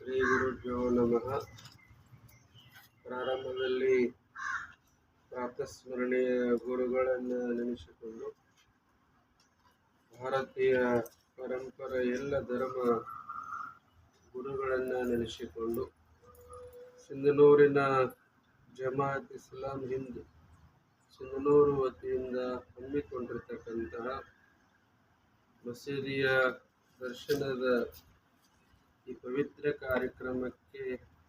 ಶ್ರೀ ಗುರುಭ್ಯೋ ನಮಃ. ಪ್ರಾರಂಭದಲ್ಲಿ ಪ್ರಾತಸ್ಮರಣೀಯ ಗುರುಗಳನ್ನು ನೆನೆಸಿಕೊಂಡು ಭಾರತೀಯ ಪರಂಪರೆ ಎಲ್ಲ ಧರ್ಮ ಗುರುಗಳನ್ನು ನೆನೆಸಿಕೊಂಡು ಸಿಂಧನೂರಿನ ಜಮಾತ್ ಇಸ್ಲಾಂ ಹಿಂದ್ ಸಿಂಧನೂರು ವತಿಯಿಂದ ಹಮ್ಮಿಕೊಂಡಿರ್ತಕ್ಕಂತಹ ಮಸೀದಿಯ ದರ್ಶನದ ಈ ಪವಿತ್ರ ಕಾರ್ಯಕ್ರಮಕ್ಕೆ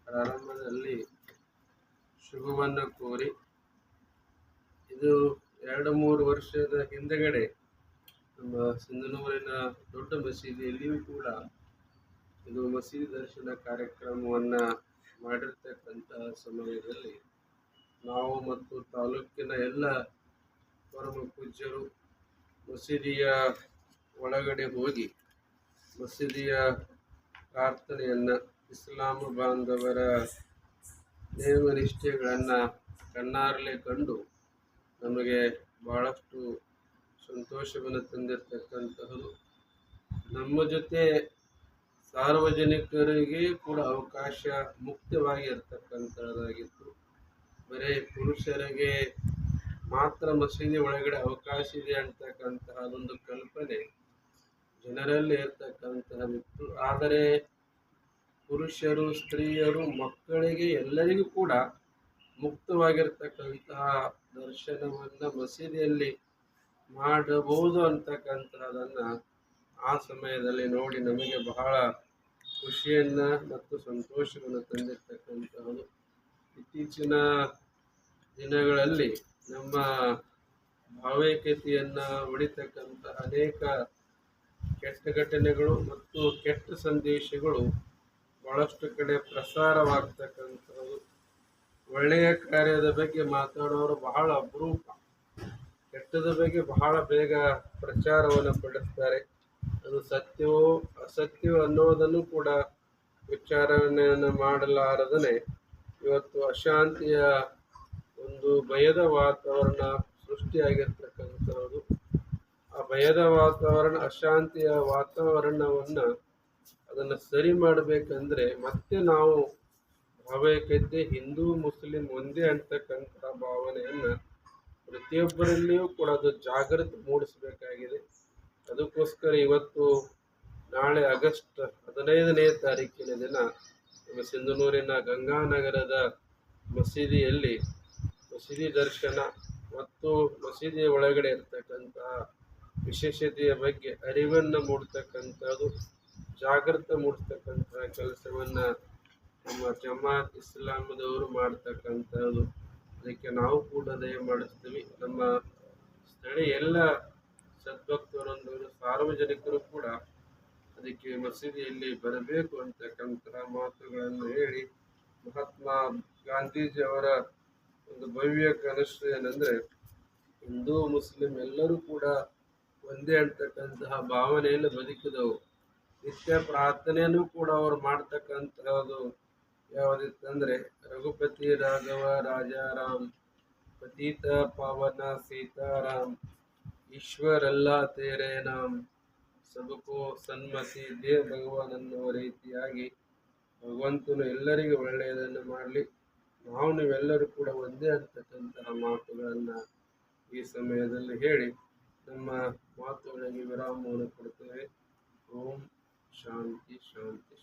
ಪ್ರಾರಂಭದಲ್ಲಿ ಶುಭವನ್ನು ಕೋರಿ ಇದು ಎರಡು ಮೂರು ವರ್ಷದ ಹಿಂದಗಡೆ ನಮ್ಮ ಸಿಂಧನೂರಿನ ದೊಡ್ಡ ಮಸೀದಿಯಲ್ಲಿಯೂ ಕೂಡ ಇದು ಮಸೀದಿ ದರ್ಶನ ಕಾರ್ಯಕ್ರಮವನ್ನು ಮಾಡಿರ್ತಕ್ಕಂತಹ ಸಮಯದಲ್ಲಿ ನಾವು ಮತ್ತು ತಾಲೂಕಿನ ಎಲ್ಲ ಪರಮ ಪೂಜ್ಯರು ಮಸೀದಿಯ ಒಳಗಡೆ ಹೋಗಿ ಮಸೀದಿಯ ಪ್ರಾರ್ಥನೆಯನ್ನು ಇಸ್ಲಾಂ ಬಾಂಧವರ ನಿಷ್ಠೆಗಳನ್ನು ಕಣ್ಣಾರಲೆ ಕಂಡು ನಮಗೆ ಬಹಳಷ್ಟು ಸಂತೋಷವನ್ನು ತಂದಿರತಕ್ಕಂತಹದ್ದು ನಮ್ಮ ಜೊತೆ ಸಾರ್ವಜನಿಕರಿಗೆ ಕೂಡ ಅವಕಾಶ ಮುಕ್ತವಾಗಿ ಇರ್ತಕ್ಕಂಥದ್ದಾಗಿತ್ತು ಬರೀ ಪುರುಷರಿಗೆ ಮಾತ್ರ ಮಸೀದಿ ಒಳಗಡೆ ಅವಕಾಶ ಇದೆ ಅಂತಕ್ಕಂತಹ ಅದೊಂದು ಕಲ್ಪನೆ ಜನರಲ್ಲಿ ಇರ್ತಕ್ಕಂತಹದಿತ್ತು ಆದರೆ ಪುರುಷರು, ಸ್ತ್ರೀಯರು, ಮಕ್ಕಳಿಗೆ ಎಲ್ಲರಿಗೂ ಕೂಡ ಮುಕ್ತವಾಗಿರ್ತಕ್ಕಂತಹ ದರ್ಶನವನ್ನು ಮಸೀದಿಯಲ್ಲಿ ಮಾಡಬಹುದು ಅಂತಕ್ಕಂಥದ್ದನ್ನು ಆ ಸಮಯದಲ್ಲಿ ನೋಡಿ ನಮಗೆ ಬಹಳ ಖುಷಿಯನ್ನು ಮತ್ತು ಸಂತೋಷವನ್ನು ತಂದಿರ್ತಕ್ಕಂಥದ್ದು. ಇತ್ತೀಚಿನ ದಿನಗಳಲ್ಲಿ ನಮ್ಮ ಭಾವೈಕ್ಯತೆಯನ್ನು ಉಳಿತಕ್ಕಂಥ ಅನೇಕ ಕೆಟ್ಟ ಘಟನೆಗಳು ಮತ್ತು ಕೆಟ್ಟ ಸಂದೇಶಗಳು ಬಹಳಷ್ಟು ಕಡೆ ಪ್ರಸಾರವಾಗ್ತಕ್ಕಂಥದ್ದು. ಒಳ್ಳೆಯ ಕಾರ್ಯದ ಬಗ್ಗೆ ಮಾತಾಡೋರು ಬಹಳ ಅಪರೂಪ. ಕೆಟ್ಟದ ಬಗ್ಗೆ ಬಹಳ ಬೇಗ ಪ್ರಚಾರವನ್ನು ಪಡಿಸ್ತಾರೆ. ಅದು ಸತ್ಯವೋ ಅಸತ್ಯವೋ ಅನ್ನೋದನ್ನು ಕೂಡ ವಿಚಾರಣೆಯನ್ನು ಮಾಡಲಾರದನೆ ಇವತ್ತು ಅಶಾಂತಿಯ ಒಂದು ಭಯದ ವಾತಾವರಣ ಸೃಷ್ಟಿಯಾಗಿರ್ತಕ್ಕಂಥದ್ದು. ಭಯದ ವಾತಾವರಣ ಅಶಾಂತಿಯ ವಾತಾವರಣವನ್ನು ಅದನ್ನು ಸರಿ ಮಾಡಬೇಕಂದ್ರೆ ಮತ್ತೆ ನಾವು ಭಾವೈಕ್ಯತೆ ಹಿಂದೂ, ಮುಸ್ಲಿಂ ಒಂದೇ ಅಂತಕ್ಕಂಥ ಭಾವನೆಯನ್ನು ಪ್ರತಿಯೊಬ್ಬರಲ್ಲಿಯೂ ಕೂಡ ಅದು ಜಾಗೃತಿ ಮೂಡಿಸಬೇಕಾಗಿದೆ. ಅದಕ್ಕೋಸ್ಕರ ಇವತ್ತು ನಾಳೆ ಆಗಸ್ಟ್ ಹದಿನೈದನೇ ತಾರೀಕಿನ ದಿನ ನಮ್ಮ ಸಿಂಧನೂರಿನ ಗಂಗಾನಗರದ ಮಸೀದಿಯಲ್ಲಿ ಮಸೀದಿ ದರ್ಶನ ಮತ್ತು ಮಸೀದಿಯ ಒಳಗಡೆ ಇರ್ತಕ್ಕಂತಹ ವಿಶೇಷತೆಯ ಬಗ್ಗೆ ಅರಿವನ್ನು ಮೂಡ್ತಕ್ಕಂಥದ್ದು, ಜಾಗೃತ ಮೂಡಿಸ್ತಕ್ಕಂತಹ ಕೆಲಸವನ್ನು ನಮ್ಮ ಜಮಾತ್ ಇಸ್ಲಾಮದವರು ಮಾಡ್ತಕ್ಕಂಥದ್ದು. ಅದಕ್ಕೆ ನಾವು ಕೂಡ ದಯ ಮಾಡಿಸ್ತೀವಿ. ನಮ್ಮ ಸ್ಥಳೀಯ ಎಲ್ಲ ಸದ್ಭಕ್ತರೊಂದವರು ಸಾರ್ವಜನಿಕರು ಕೂಡ ಅದಕ್ಕೆ ಮಸೀದಿಯಲ್ಲಿ ಬರಬೇಕು ಅಂತಕ್ಕಂತಹ ಮಾತುಗಳನ್ನು ಹೇಳಿ, ಮಹಾತ್ಮ ಗಾಂಧೀಜಿಯವರ ಒಂದು ಭವ್ಯ ಕನಸು ಏನಂದರೆ, ಹಿಂದೂ, ಮುಸ್ಲಿಂ ಎಲ್ಲರೂ ಕೂಡ ಒಂದೇ ಅಂತಕ್ಕಂತಹ ಭಾವನೆಯನ್ನು ಬದುಕಿದವು. ನಿತ್ಯ ಪ್ರಾರ್ಥನೆಯನ್ನು ಕೂಡ ಅವರು ಮಾಡ್ತಕ್ಕಂತಹದ್ದು ಯಾವುದಿತ್ತಂದರೆ, ರಘುಪತಿ ರಾಘವ ರಾಜಾರಾಮ್, ಪತೀತ ಪಾವನ ಸೀತಾರಾಮ್, ಈಶ್ವರಲ್ಲ ತೇರೆ ನಾಮ್, ಸಬಕೋ ಸನ್ಮತಿ ದೇವ್ ಭಗವಾನ್ ಅನ್ನುವ ರೀತಿಯಾಗಿ ಭಗವಂತನು ಎಲ್ಲರಿಗೂ ಒಳ್ಳೆಯದನ್ನು ಮಾಡಲಿ. ನಾವು ನೀವೆಲ್ಲರೂ ಕೂಡ ಒಂದೇ ಅಂತಕ್ಕಂತಹ ಮಾತುಗಳನ್ನು ಈ ಸಮಯದಲ್ಲಿ ಹೇಳಿ ನಮ್ಮ ಮಾತುಗಳಿಗೆ ವಿರಾಮವನ್ನು ಕೊಡ್ತೇವೆ ಓಂ ಶಾಂತಿ ಶಾಂತಿ